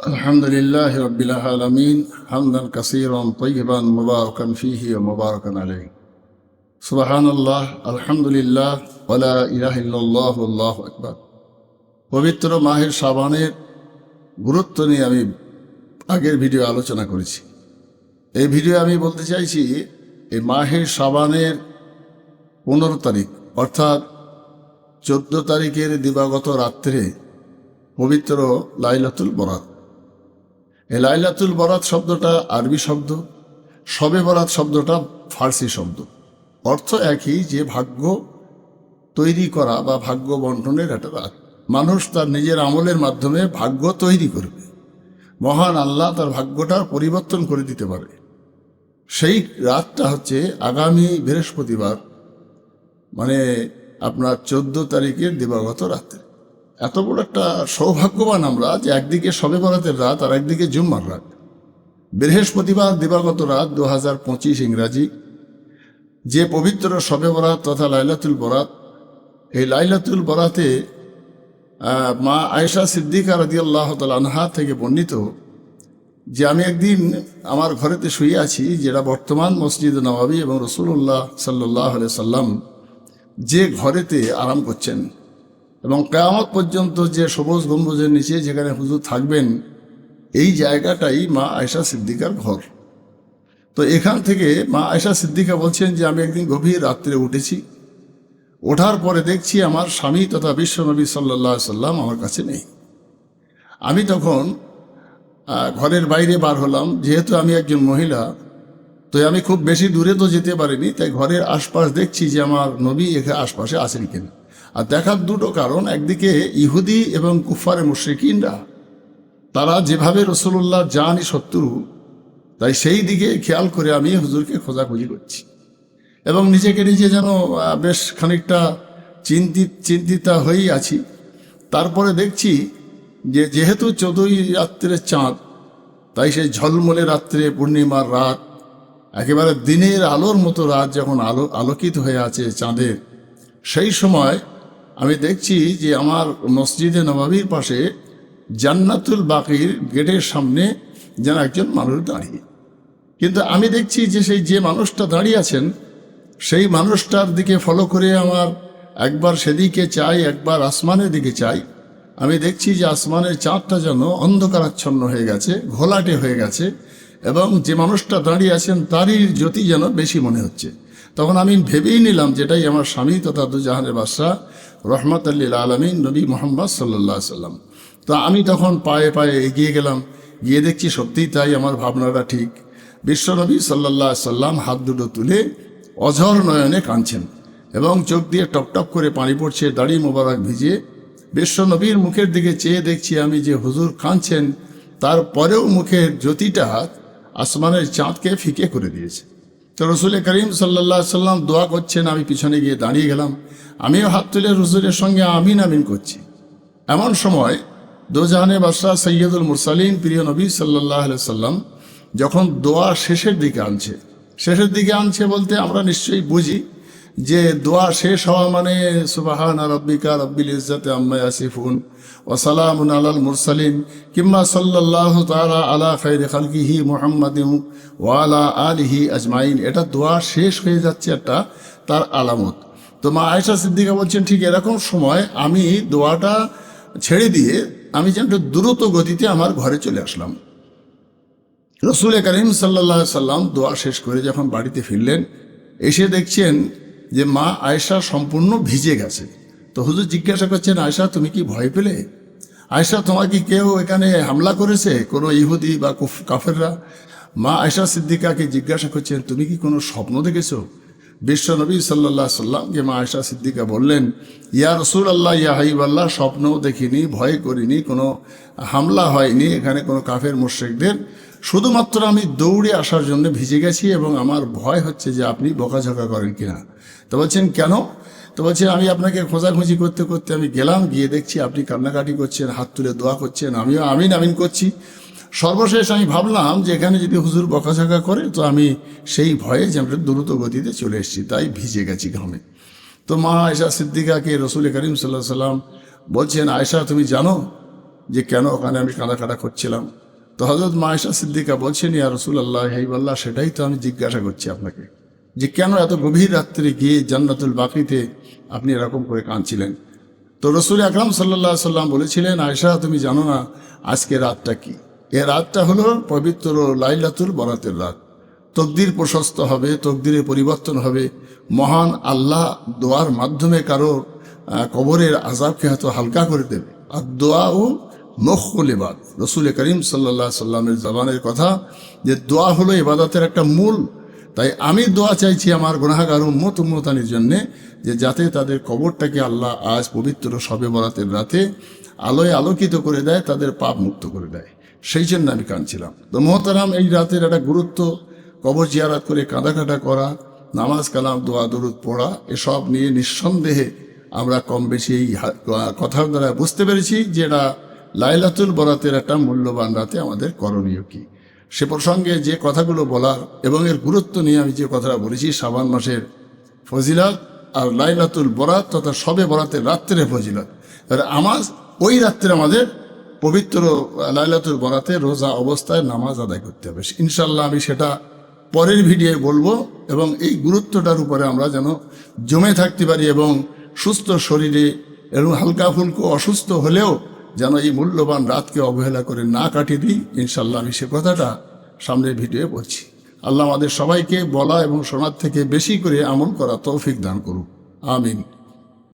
الحمد لله رب العالمين حمدا كثيرا طيبا مباركا فيه ومباركا عليه سبحان الله الحمد لله ولا إله إلا الله والله أكبر পবিত্র মাহের সাবানের গুরুত্ব নিয়ে আমি আগের ভিডিও আলোচনা করেছি এই ভিডিও আমি বলতে চাইছি এই মাহের সাবানের পনেরো তারিখ অর্থাৎ চোদ্দ তারিখের দিবাগত রাত্রে পবিত্র লাইলাতুল বরাত এই লাইলাতুল বরাত শব্দটা আরবি শব্দ, শবে বরাত শব্দটা ফার্সি শব্দ। অর্থ একই যে ভাগ্য তৈরি করা বা ভাগ্য বন্টনের একটা রাত মানুষ তার নিজের আমলের মাধ্যমে ভাগ্য তৈরি করবে। মহান আল্লাহ তার ভাগ্যটা পরিবর্তন করে দিতে পারে সেই রাতটা হচ্ছে আগামী বৃহস্পতিবার মানে আপনার চোদ্দ তারিখের দিবাগত রাত্রে। এত বড় একটা সৌভাগ্যবান আমরা যে একদিকে সবে বরাতের রাত আর একদিকে জুম্মার রাত। বৃহস্পতিবার দিবাগত রাত দু হাজার পঁচিশ ইংরাজি। যে পবিত্র সবে বরাত তথা লাইলাতুল বরাত, এই লাইলাতুল বরাতে মা আয়েশা সিদ্দিকা রাজি আল্লাহ আনহা থেকে বর্ণিত যে আমি একদিন আমার ঘরেতে শুয়ে আছি, যেটা বর্তমান মসজিদ নবাবী এবং রসুল্লাহ সাল্লাহ সাল্লাম যে ঘরেতে আরাম করছেন। এবং কেয়ামত পর্যন্ত যে সবুজ গম্বুজের নিচে যেখানে হুজুর থাকবেন, এই জায়গাটাই মা আয়সা সিদ্দিকার ঘর। তো এখান থেকে মা আয়সা সিদ্দিকা বলছেন যে, আমি একদিন গভীর রাত্রে উঠেছি। ওঠার পরে দেখছি আমার স্বামী তথা বিশ্বনবী সাল্লাহ সাল্লাম আমার কাছে নেই। আমি তখন ঘরের বাইরে বার হলাম। যেহেতু আমি একজন মহিলা তো আমি খুব বেশি দূরে তো যেতে পারিনি। তাই ঘরের আশপাশ দেখছি যে, আমার নবী এখানে আশপাশে আছেন কিনা। আর দেখার দুটো কারণ, একদিকে ইহুদি এবং কুফারে মুশ্রিকিনরা, তারা যেভাবে রসুল্লাহ জানি শত্রু, তাই সেই দিকে খেয়াল করে আমি হুজুরকে খোঁজাখুঁজি করছি। এবং নিজেকে নিজে যেন বেশ খানিকটা চিন্তিত, চিন্তিতা হয়েই আছি। তারপরে দেখছি যে যেহেতু চোদ্দই রাত্রের চাঁদ, তাই সেই ঝলমলে রাত্রে পূর্ণিমার রাত, একেবারে দিনের আলোর মতো রাত যখন আলো, আলোকিত হয়ে আছে চাঁদের, সেই সময় আমি দেখছি যে আমার মসজিদে নবাবির পাশে জান্নাতুল বাকির গেটের সামনে যেন একজন মানুষ দাঁড়িয়ে। কিন্তু আমি দেখছি যে সেই যে মানুষটা দাঁড়িয়ে আছেন, সেই মানুষটার দিকে ফলো করে আমার একবার সেদিকে চাই, একবার আসমানের দিকে চাই। আমি দেখছি যে আসমানের চাঁদটা যেন অন্ধকারাচ্ছন্ন হয়ে গেছে, ঘোলাটে হয়ে গেছে এবং যে মানুষটা দাঁড়িয়ে আছেন তারই জ্যোতি যেন বেশি মনে হচ্ছে। তখন আমি ভেবেই নিলাম যেটাই আমার স্বামী তথা দুজাহানের বাদশাহ রহমত আল্লিল আলমিন, নবী মোহাম্মদ সাল্লাহ সাল্লাম। তো আমি তখন পায়ে পায়ে এগিয়ে গেলাম, গিয়ে দেখছি সত্যিই তাই আমার ভাবনাটা ঠিক। বিশ্বনবী সাল্লাহ সাল্লাম হাত দুটো তুলে অঝর নয়নে কাঁদছেন এবং চোখ দিয়ে টপ টপ করে পানি পড়ছে, দাড়ি মোবারক ভিজে বিশ্বনবীর মুখের দিকে চেয়ে দেখছি আমি যে হুজুর কাঁদছেন তারপরেও মুখের জ্যোতিটা আসমানের চাঁদকে ফিকে করে দিয়েছে। তো রসুল করিম সাল্লা সাল্লাম দোয়া করছেন, আমি পিছনে গিয়ে দাঁড়িয়ে গেলাম। আমিও হাত তুলে রসুলের সঙ্গে আমিন আমিন করছি। এমন সময় দোজাহানে বাদশাহ সৈয়দুল মুরসালিম প্রিয় নবী সাল্লাহ সাল্লাম যখন দোয়া শেষের দিকে আনছে, শেষের দিকে আনছে বলতে আমরা নিশ্চয়ই বুঝি যে দোয়া শেষ হওয়া মানে সুবাহান রব্বিকা রব্বিল ইজ্জাতে আম্মা ইয়াসিফুন ওসালামুন আলাল মুরসালিন, কিম্মা সাল্লাল্লাহ তাআলা আলা খাইরি খালকিহি মুহাম্মাদিন ওয়া আলা আলিহি আজমাইন। এটা দোয়া শেষ হয়ে যাচ্ছে একটা, তার আলামত। তো মা আয়েশা সিদ্দিকা বলছেন, ঠিক এরকম সময় আমি দোয়াটা ছেড়ে দিয়ে আমি যেন একটু দ্রুত গতিতে আমার ঘরে চলে আসলাম। রসুল করিম সাল্লা সাল্লাম দোয়া শেষ করে যখন বাড়িতে ফিরলেন, এসে দেখছেন যে মা আয়েশা সম্পূর্ণ ভিজে গেছে। তো হুজুর জিজ্ঞাসা করছেন, আয়েশা, তুমি কি ভয় পেলে? আয়েশা, তোমার কি কেউ এখানে হামলা করেছে? কোনো ইহুদি বা কাফেররা? মা আয়েশা সিদ্দিকাকে জিজ্ঞাসা করছেন, তুমি কি কোনো স্বপ্ন দেখেছ? বিশ্বনবী সাল্লাহ সাল্লামকে মা আয়েশা সিদ্দিকা বললেন, ইয়া রসুল আল্লাহ ইয়া হাইব আল্লাহ স্বপ্নও দেখিনি, ভয় করিনি, কোনো হামলা হয়নি, এখানে কোনো কাফের মুশ্রিকদের শুধুমাত্র আমি দৌড়ে আসার জন্য ভিজে গেছি এবং আমার ভয় হচ্ছে যে আপনি বকাঝকা করেন কিনা। তো বলছেন, কেন? তো বলছেন, আমি আপনাকে খোঁজাখুঁজি করতে করতে আমি গেলাম, গিয়ে দেখছি আপনি কান্নাকাটি করছেন, হাত তুলে দোয়া করছেন, আমিও আমিন আমিন করছি। সর্বশেষ আমি ভাবলাম যে এখানে যদি হুজুর বকাঝকা করে, তো আমি সেই ভয়ে যে আমরা দ্রুত গতিতে চলে এসেছি, তাই ভিজে গেছি ঘামে। তো মা আয়সা সিদ্দিকাকে রসুল করিম সাল্লাহ সাল্লাম বলছেন আয়সা তুমি জানো যে কেন ওখানে আমি কাঁদা কাটা করছিলাম? তো হজরত মায়েশা সিদ্দিকা বলছেন, ইয়া রসুল আল্লাহ হেইবাল্লাহ সেটাই তো আমি জিজ্ঞাসা করছি আপনাকে যে কেন এত গভীর রাত্রে গিয়ে জান্নাতুল বাকিতে আপনি এরকম করে কাঁদছিলেন? তো রসুল আকরাম সাল্লাহ সাল্লাম বলেছিলেন আয়সা তুমি জানো না আজকে রাতটা কি? এ রাতটা হলো পবিত্র লাইলাতুল বরাতের রাত। তকদির প্রশস্ত হবে, তকদিরে পরিবর্তন হবে। মহান আল্লাহ দোয়ার মাধ্যমে কারও কবরের আজাবকে হয়তো হালকা করে দেবে। আর দোয়া ও মখল এবাদ রসুল করিম সাল্লাহ সাল্লামের জবানের কথা যে দোয়া হলো ইবাদতের একটা মূল। তাই আমি দোয়া চাইছি আমার গুনাহাগার উম্মত উম্মতানির জন্যে যে যাতে তাদের কবরটাকে আল্লাহ আজ পবিত্র সবে বরাতের রাতে আলোয় আলোকিত করে দেয়, তাদের পাপ মুক্ত করে দেয়। সেই জন্য আমি কাঁদছিলাম। তো মহতারাম, এই রাতের একটা গুরুত্ব, কবর জিয়ারাত করে কাঁদাকাটা করা, নামাজ কালাম, দোয়া, দরুদ পড়া, এসব নিয়ে নিঃসন্দেহে আমরা কম বেশি এই কথার দ্বারা বুঝতে পেরেছি যে এটা লাইলাতুল বরাতের একটা মূল্যবান রাতে আমাদের করণীয় কি? সে প্রসঙ্গে যে কথাগুলো বলার এবং এর গুরুত্ব নিয়ে আমি যে কথাটা বলেছি সাবান মাসের ফজিলত আর লাইলাতুল বরাত তথা সবে বরাতের রাত্রে ফজিলাত। এবার আমার, ওই রাত্রে আমাদের পবিত্র লাইলাতুল বরাতে রোজা অবস্থায় নামাজ আদায় করতে হবে। ইনশাল্লাহ আমি সেটা পরের ভিডিও বলব এবং এই গুরুত্বটার উপরে আমরা যেন জমে থাকতে পারি এবং সুস্থ শরীরে এবং হালকা ফুলকো অসুস্থ হলেও যেন এই মূল্যবান রাতকে অবহেলা করে না কাটিয়ে দিই ইনশাল্লাহ আমি সে কথাটা সামনের ভিডিও বলছি। আল্লাহ আমাদের সবাইকে বলা এবং শোনার থেকে বেশি করে আমল করা তৌফিক দান করুক। আমিন।